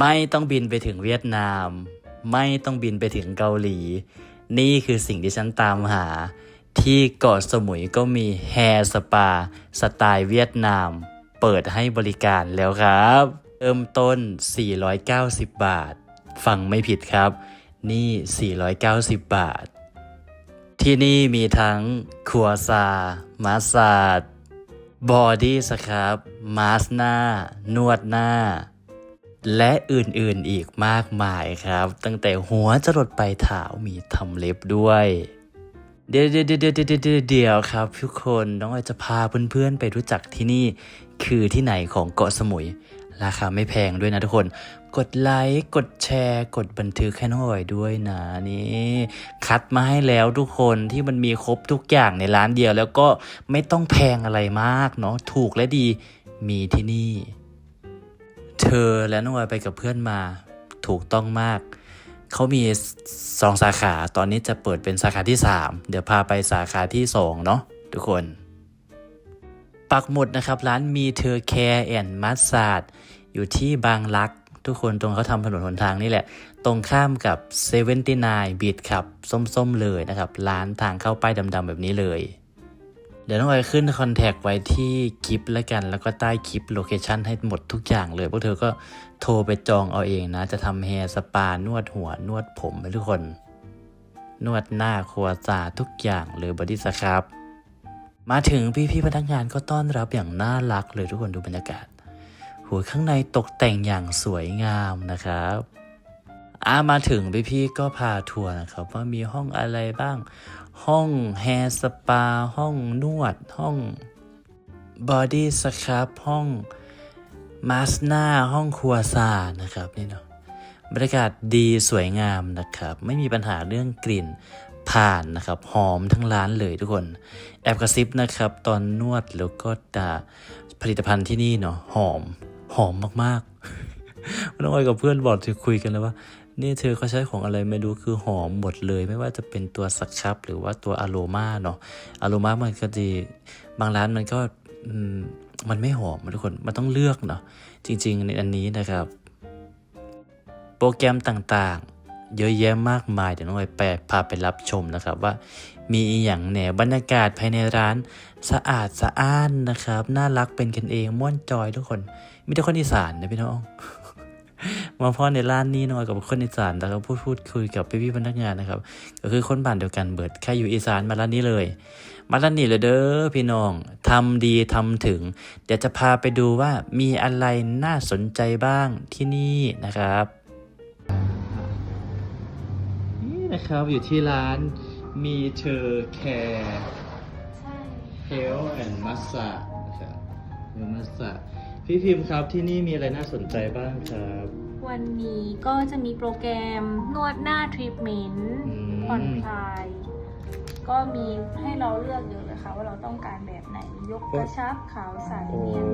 ไม่ต้องบินไปถึงเวียดนาม ไม่ต้องบินไปถึงเกาหลี นี่คือสิ่งที่ฉันตามหา ที่เกาะสมุยก็มีแฮร์สปา สไตล์เวียดนาม เปิดให้บริการแล้วครับ เริ่มต้น 490 บาท ฟังไม่ผิดครับ นี่ 490 บาท ที่นี่มีทั้งครัวซา มาสซาดบอดี้สครับมาสหน้า นวดหน้า และอื่นๆอีกมากมายครับ ตั้งแต่หัวจรดไปลายเท้ามีทำเล็บด้วยเดี๋ยวเดี๋ยวเดี๋ยวเดี๋ยวเดี๋ยวเดี๋ยวเดี๋ยวครับทุกคนน้องออยจะพาเพื่อนๆไปรู้จักที่นี่ คือที่ไหนของเกาะสมุย ราคาไม่แพงด้วยนะทุกคน กดไลค์กดแชร์ กดบันทึกให้น้องออยด้วยนะนี่คัดมาให้แล้วทุกคนที่มันมีครบทุกอย่างในร้านเดียว แล้วก็ไม่ต้องแพงอะไรมากเนาะถูกและดีมีที่นี่ เธอและน้องออยไปกับเพื่อนมาถูกต้องมาก เขามีสองสาขา ตอนนี้จะเปิดเป็นสาขาที่ 3 เดี๋ยวพาไปสาขาที่ 2 เนาะทุกคน ปักหมุดนะครับ ร้านมีเธอแคร์แอนด์มัสซาดอยู่ที่บางรัก ทุกคนตรงเขาทำถนนหนทางนี่แหละ ตรงข้ามกับ 79บีทขับ ส้มๆเลยนะครับ ร้านทางเข้าป้ายดำๆแบบนี้เลย เดี๋ยวน้องออยขึ้นคอนแทคไว้ที่คลิปแล้วกัน แล้วก็ใต้คลิปโลเคชันให้หมดทุกอย่างเลยพวกเธอก็โทรไปจองเอาเองนะ จะทำแฮร์สปานวดหัวนวดผมให้ทุกคน นวดหน้าครัวซาทุกอย่างเลยบอดี้สครับ มาถึงพี่ๆพนักงานก็ต้อนรับอย่างน่ารักเลยทุกคนดูบรรยากาศหัวข้างในตกแต่งอย่างสวยงามนะครับ อามาถึงพี่ๆก็พาทัวร์นะครับ ว่ามีห้องอะไรบ้าง ห้องแฮร์สปา ห้องนวด ห้องบอดี้สครับห้องมาสหน้าห้องครัวซานะครับนี่เนาะบรรยากาศดีสวยงามนะครับ ไม่มีปัญหาเรื่องกลิ่นผ่านนะครับ หอมทั้งร้านเลยทุกคน แอบกระซิบนะครับ ตอนนวดแล้วก็ดาผลิตภัณฑ์ที่นี่เนาะหอมหอมมากๆน้องออยกับเพื่อนบอกจะคุยกันเลยว่า นี่เธอเขาใช้ของอะไรไม่รู้คือหอมหมดเลยไม่ว่าจะเป็นตัวสครับหรือว่าตัวอะโรมาเนาะอะโรมามันก็ดีบางร้านมันก็มันไม่หอมทุกคนมันต้องเลือกเนาะจริง ๆ ในอันนี้นะครับ โปรแกรมต่างๆ เยอะแยะมากมายเดี๋ยวน้องไปแปพาไปรับชมนะครับว่า มีอย่างแหนบรรยากาศภายในร้านสะอาดสะอ้านนะครับ น่ารักเป็นกันเองม่วนจอยทุกคน มีแต่คนอีสานนะพี่น้อง มาพอในร้านนี้น้อยกับคนอีสานแล้วก็พูดพูดคุยกับพี่ๆพนักงานนะครับ ก็คือคนบ้านเดียวกันเบิดแค่อยู่อีสานมาร้านนี้เลย มาร้านนี้เลยเด้อพี่น้องทำดีทำถึง เดี๋ยวจะพาไปดูว่ามีอะไรน่าสนใจบ้างที่นี่นะครับนี่นะครับอยู่ที่ร้านมีเธอแคร์ใช่เฮลแอนด์มัสซานะครับเฮลมัสซา พี่พิมพ์ครับที่นี่มีอะไรน่าสนใจบ้างครับ วันนี้ก็จะมีโปรแกรมนวดหน้าทรีทเมนต์อืม ผ่อนคลาย ก็มีให้เราเลือกเยอะเลยค่ะว่าเราต้องการแบบไหน ยกกระชับขาวใสโอ้เนียน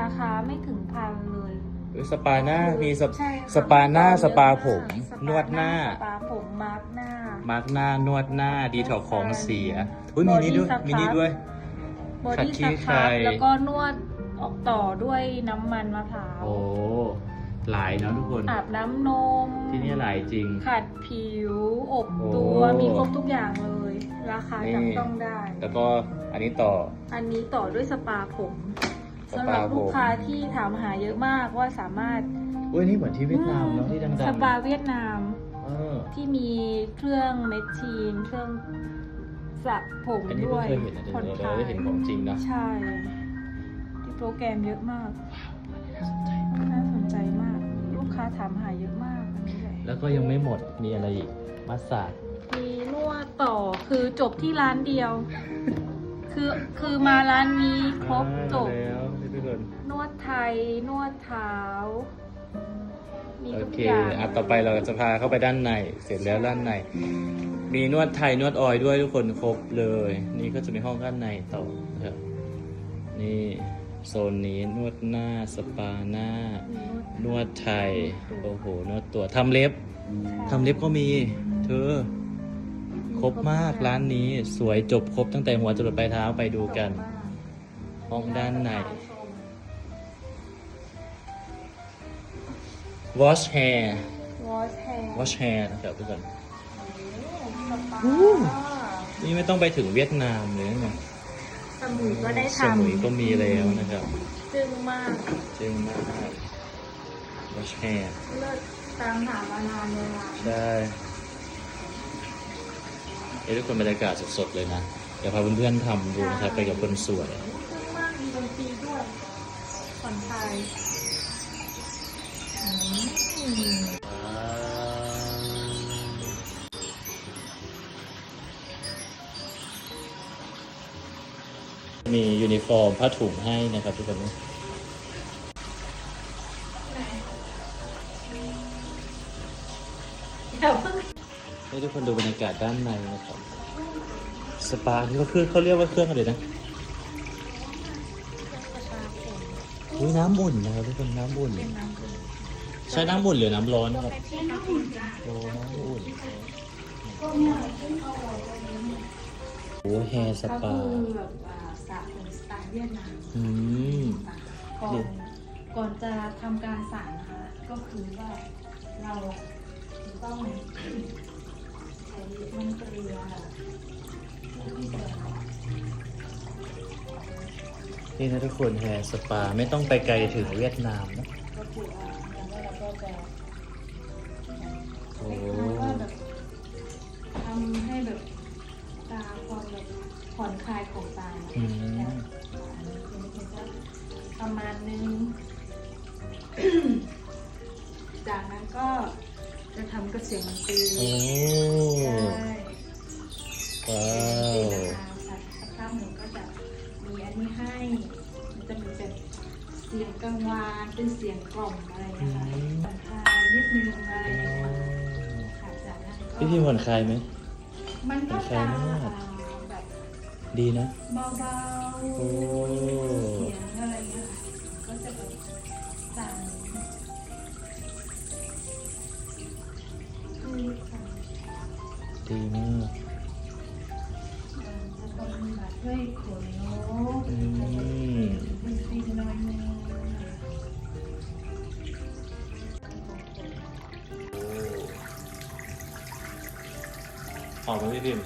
ราคาไม่ถึงพันเลยเอ้ยสปาหน้ามีสป ใช่ค่ะสปาหน้าเยอะสปาผมกสปนวดหน้า สปาผมมาร์กหน้า มาร์กหน้านวดหน้าดีถอกของเสียอุ้ยมีนี่ด้วย Body scrub มีนี่ด้วย บอขัดดี้ขี้สใคคร รับแล้วก็นวดออก ต่อด้วยน้ำมันมะพร้าว โอ้หลายเนอะทุกคน อาบน้ำนม ที่นี่หลายจริง ขัดผิว อบโอ้ตัวมีครบทุกอย่างเลย ราคานี่จับต้องได้ แล้วก็อันนี้ต่อ อันนี้ต่อด้วยสปาผมสสำหปารับผม ลูกค้าที่ถามหาเยอะมากว่าสามารถอุ้ยนี่เหมือนที่เวียดนามเนาะที่ดังสๆปาเวียดนามเออที่มีเครื่องเมชชีน เครื่องสระผมอันนี้ด้เพิ่วงยเคยเห็นนะเดี๋ยวผ่อนเราคลายได้เห็นของจริงนะ ใช่ที่โป รแกรมเยอะมากน่าสนใจมาก ลูกค้าถามหาเยอะมากอันนี้เลยแล้วก็ยังไม่หมดมีอะไรอีกมัสซาดมีนวดต่อคือจบที่ร้านเดียว คือคือมาร้านนี้ครบจบ แล้วทุกคนนวดไทย นวดเท้า มีโอทุกเคอย่างอะต่อไปเราจะพาเข้าไปด้านในเสร็จแล้วด้านใน มีนวดไทยนวดออยด้วยทุกคนครบเลย นี่ก็จะมีห้องด้านในต่อนะครับนี่ โซนนี้นวดหน้าสปาหน้า นวดไทย โอ้โห นวดตัวทำเล็บทำเล็บก็มี เธอ ครบมากร้านนี้สวยจบครบตั้งแต่หัวจรดปลายเท้าไปดูกัน ห้องด้านใน wash hair wash hair wash hair นะครับทุกคนสปานี่ไม่ต้องไปถึงเวียดนามเลยนะ สมุยก็ได้สทำมุยก็มีแล้วนะครับจึงมากจึงมาก wash hair เลิศตามหามานานเลยอะใช่เอ้ยทุกคนบรรยากาศสดๆเลยนะ เดี๋ยวพาเพื่อนๆทำดูนะครับไปกับคนสวย จึงมากมีดนตรีด้วยผ่อนคลายอืม มียูนิฟอร์มผ้าถุงให้นะครับทุกคนให้ทุกคนดูบรรยากาศด้านในนะครับ สปาที่เขาเครื่องเขาเรียกว่าเครื่องอะไรนะนอุ้ยน้ำอุ่นนะครับทุกคนน้ำอุ่น ใช้น้ำอุ่นหรือน้ำร้อนครับที่น้ำอุ่นจ้ะโอ้น้ำอุ่นก็เนี่ยขึ้นเขาบอกว่าเนี่ยโอ้แฮร์สปา สระผมสไตล์เวียดนามอืมก่อนก่อนจะทำการสระนะคะ ก็คือว่าเราต้อง ใช้มันเกลือเพื่อที่จะนี่นะทุกคนแฮร์สปาไม่ต้องไปไกลถึงเวียดนามนะ ก็คือว่าอย่างแรกเราก็จะ โอ้ คล้ายๆว่าแบบทำให้แบบตาความแบบ ผ่อนคลายของตาอืมอันนี้คือมันจะประมาณนึง จากนั้นก็จะทำกระเสียงมันตีโอ้ใช่ว้าตีวนะคะสักสักพักหนึ่งก็จะมีอันนี้ให้ มันจะมีแบบเสียงกังวานเป็นเสียงกล่อมอะไรอย่างเงี้ยค่ะผ่อนคลายนิดนึงอะไรอย่างเงี้ยค่ะจากนั้นก็พี่พี่ผ่อนคลายไหมมันก็ผ่อนคจะ ดีนะ เบาๆโอ้เสียงอะไรเงี้ยค่ะก็จะแบบสั่นคือสั่นดีมากอ่าจะต้องแบบช่วยขนนกอืมเป็นปีนน้อยนึงหอมไหมพี่พิม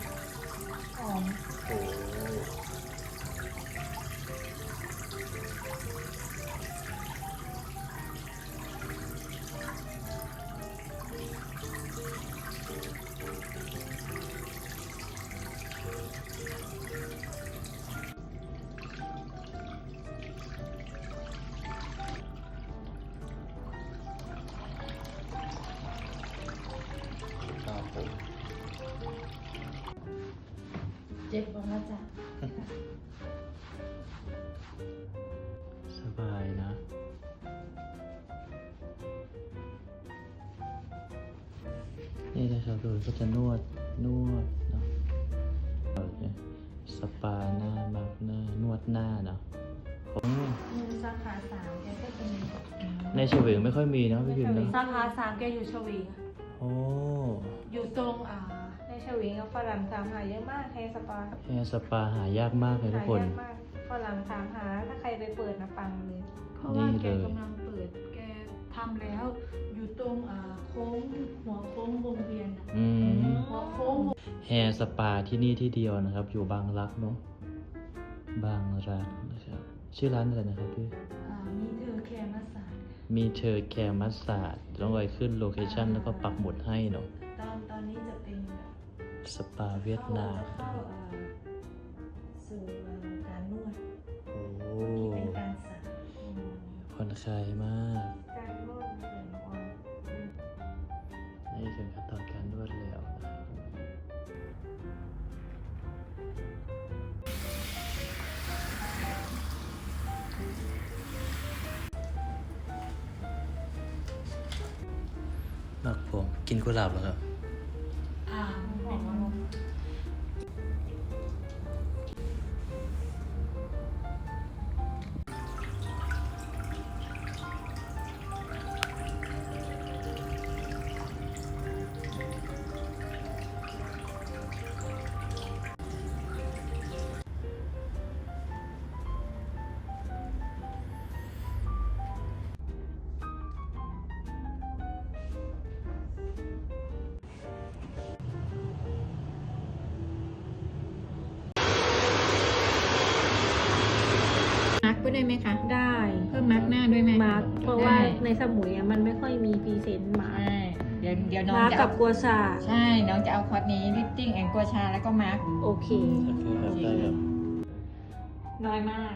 นี่นะครับดูก็จะนวดนวดเนาะโอเคสปาหน้ามาร์กหน้านวดหน้าเนาะอืมมีสาขาสามแกก็จะมีในเฉวงไม่ค่อยมีเนาะพี่พิมพ์เนาะสาขาสามแกอยู่ชวิงโอ้อยู่ตรงอ่าในชวิงกับฝรั่งถามหาเยอะมากแฮร์สปาแฮร์สปาหายากมากเลยทุกคนหายากมากฝรั่งถามหาถ้าใครไปเปิดนะปังเลยเพราะนี่ว่าแกเลยกำลังเปิดแก ทำแล้ว อยู่ตรงอ่าโค้งหัวโค้งวงเวียนน่ะอืมหัวโค้งวงแฮร์สปาที่นี่ที่เดียวนะครับ อยู่บางรักเนาะบางรักนะครับ ชื่อร้านอะไรนะครับพี่ อ่ามีเธอแคร์มาสานมีเธอแคร์มัสซาดต้องไว้ขึ้นโลเคชันแล้วก็ปักหมุดให้เนาะตอนตอนนี้จะเป็นแบบสปาเวียดนามเข้าอ่าสู่อ่าการนวดโอ้ที่เป็นการสระอืม ผ่อนคลายมาก นี่คือขั้นตอนการนวดแล้วนะครับนักผมกินกุหลาบแล้วครับ มาร์กไว้ได้ไหมคะ ได้เพิ่มมาร์กหน้าด้วยไหมมาร์กเพราะว่าในสมุยอะมันไม่ค่อยมีพรีเซนต์มาร์กใช่เดี๋ยวเดี๋ยวน้องมาร์กจะกัเอาบกัวซาใช่ น้องจะเอาคอร์สนี้ลิปติ้งแอนกัวชาแล้วก็มาร์กโอเค โอเคครับได้ครับ น้อยมาก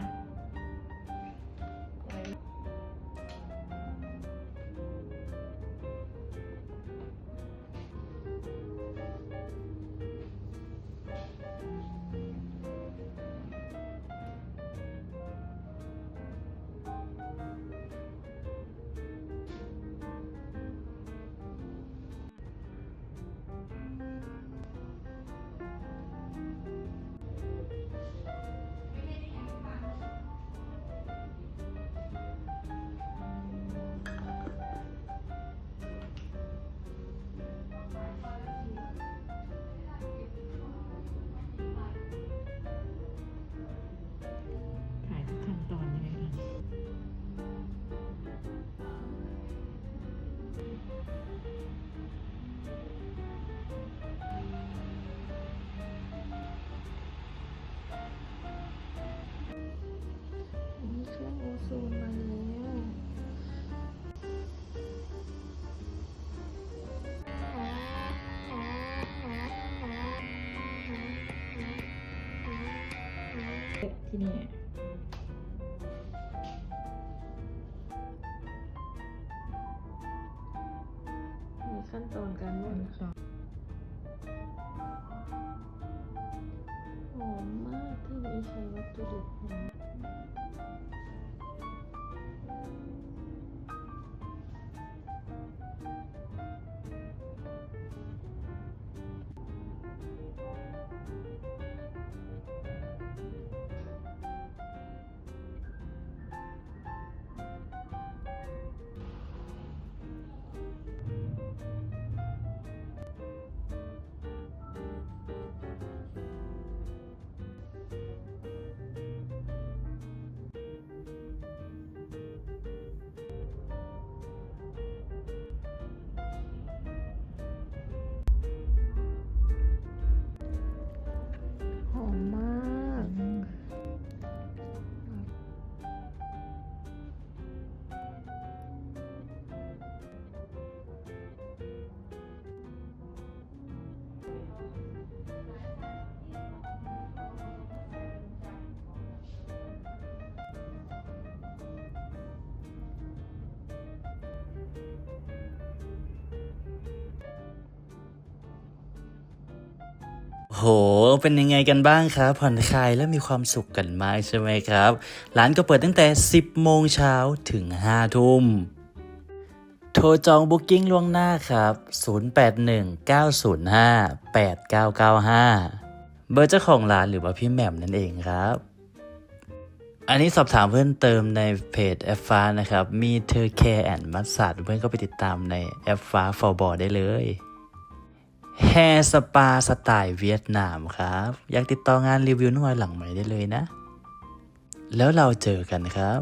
ที่นี่ โห เป็นยังไงกันบ้างครับ ผ่อนคลายและมีความสุขกันมากใช่ไหมครับ ร้านก็เปิดตั้งแต่ 10 โมงเช้าถึง 5 ทุ่ม โทรจองบุ๊กิ้งล่วงหน้าครับ 0819058995 เบอร์เจ้าของร้านหรือว่าพี่แหม่มนั่นเองครับ อันนี้สอบถามเพิ่มเติมในเพจแอฟฟ้านะครับ มีเธอแคร์แอนด์มัสซาดเพื่อนก็ไปติดตามในแอฟฟ้าฟอร์บอได้เลย แฮสปาสไตล์เวียดนามครับ อยากติดต่องานรีวิวนวดหลังใหม่ได้เลยนะ แล้วเราเจอกันครับ